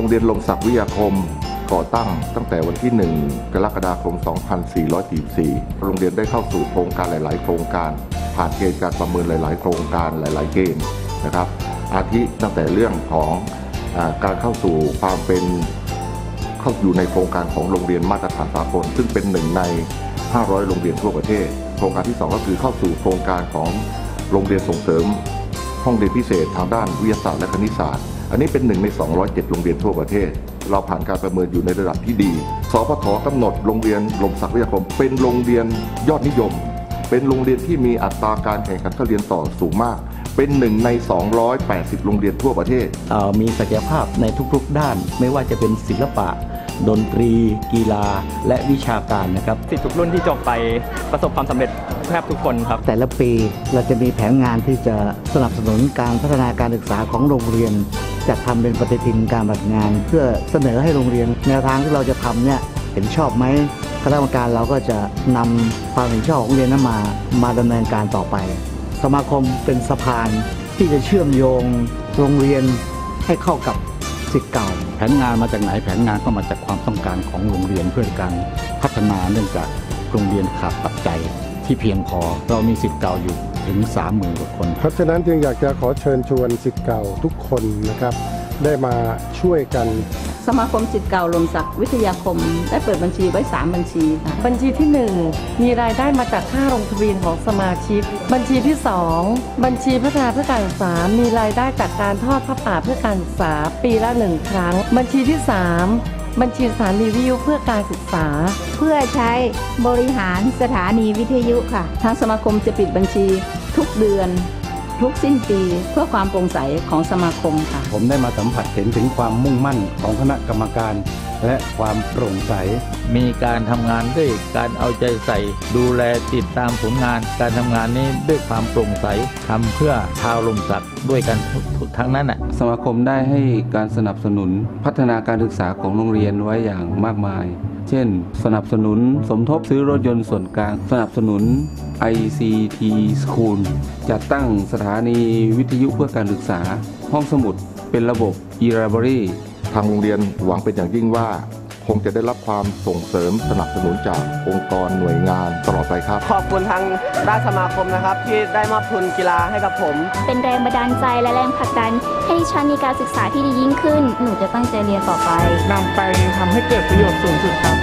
โรงเรียนลมศักดิ์วิทยาคมก่อตั้งตั้งแต่วันที่ 1 กรกฎาคม 2444 โรงเรียนได้เข้าสู่โครงการหลาย ๆ โครงการ ผ่านเกณฑ์การประเมินหลาย ๆ โครงการหลาย ๆ เกณฑ์นะครับ อาทิตั้งแต่เรื่องของอการเข้าสู่ความเป็นเข้าอยู่ในโครงการของโรงเรียนมาตรฐานสากลซึ่งเป็นหนึ่งใน 500 โรงเรียนทั่วประเทศ โครงการที่ 2 ก็คือเข้าสู่โครงการของโรงเรียนส่งเสริม ห้องเรียนพิเศษทางด้านวิทยาศาสตร์และคณิตศาสตร์ อันนี้เป็นหนึ่งใน 207 โรงเรียนทั่วประเทศ เราผ่านการประเมินอยู่ในระดับที่ดี สพทกำหนดโรงเรียนลมศักดิ์วิทยาคม เป็นโรงเรียนยอดนิยม เป็นโรงเรียนที่มีอัตราการแข่งขันเข้าเรียนต่อสูงมาก เป็นหนึ่งใน 280 โรงเรียนทั่วประเทศเอ่อมีศักยภาพในทุกๆ ด้าน ไม่ว่าจะเป็นศิลปะดนตรี กีฬา และวิชาการนะครับสิทธิ์ทุกรุ่นที่จบไปประสบความสำเร็จแทบทุกคนครับ แต่ละปีเราจะมีแผนงานที่จะสนับสนุนการพัฒนาการศึกษาของโรงเรียน จัดทำเป็นปฏิทินการปฏิบัติงาน เพื่อเสนอให้โรงเรียนแนวทางที่เราจะทำเนี่ยเห็นชอบไหมคณะกรรมการเราก็จะนำความเห็นชอบของโรงเรียนนั้นมา มาดำเนินการต่อไป สมาคมเป็นสะพานที่จะเชื่อมโยงโรงเรียนให้เข้ากับสิทธิ์เก่า แผนงานมาจากไหนแผนงานก็มาจากความต้องการของโรงเรียนเพื่อการพัฒนาเนื่องจากโรงเรียนขาดปัจจัยที่เพียงพอ เรามีสิทธิ์เก่าอยู่ ถึง 30,000กว่าคน เพราะฉะนั้นจึงอยากจะขอเชิญชวนสิทธิ์เก่าทุกคนนะครับ ได้มาช่วยกัน สมาคมจิตเก่าลมศักดิ์วิทยาคม ได้เปิดบัญชีไว้ 3 บัญชีค่ะบัญชีที่ 1 มีรายได้มาจากค่าลงทะเบียนของสมาชิก บัญชีที่ 2 บัญชีพัฒนาเพื่อการศึกษา มีรายได้จากการทอดผ้าป่าเพื่อการศึกษาปีละหนึ่งครั้ง บัญชีที่ 3บัญชีสถานีวิทยุเพื่อการศึกษา เพื่อใช้บริหารสถานีวิทยุค่ะ ทางสมาคมจะปิดบัญชี ทุกเดือน ทุกสิ้นปีเพื่อความโปร่งใสของสมาคมค่ะ ผมได้มาสัมผัสเห็นถึงความมุ่งมั่นของคณะกรรมการ และความโปร่งใส มีการทำงานด้วยการเอาใจใส่ ดูแลติดตามผลงาน การทำงานนี้ด้วยความโปร่งใสทำเพื่อชาวลมศักดิ์ด้วยกันทั้งนั้นน่ะสมาคมได้ให้การสนับสนุนพัฒนาการศึกษาของโรงเรียนไว้อย่างมากมาย เช่น สนับสนุนสมทบซื้อรถยนต์ส่วนกลาง สนับสนุน ICT School จัดตั้งสถานีวิทยุเพื่อการศึกษา ห้องสมุดเป็นระบบ e-library ทางโรงเรียนหวังเป็นอย่างยิ่งว่า คงจะได้รับความส่งเสริมสนับสนุนจากองค์กรหน่วยงานตลอดไปครับ ขอบคุณทางด้านสมาคมนะครับ ที่ได้มอบทุนกีฬาให้กับผม เป็นแรงบันดาลใจและแรงผลักดัน ให้ดิฉันมีการศึกษาที่ดียิ่งขึ้น หนูจะตั้งใจเรียนต่อไปนำไปทำให้เกิดประโยชน์สูงสุดครับ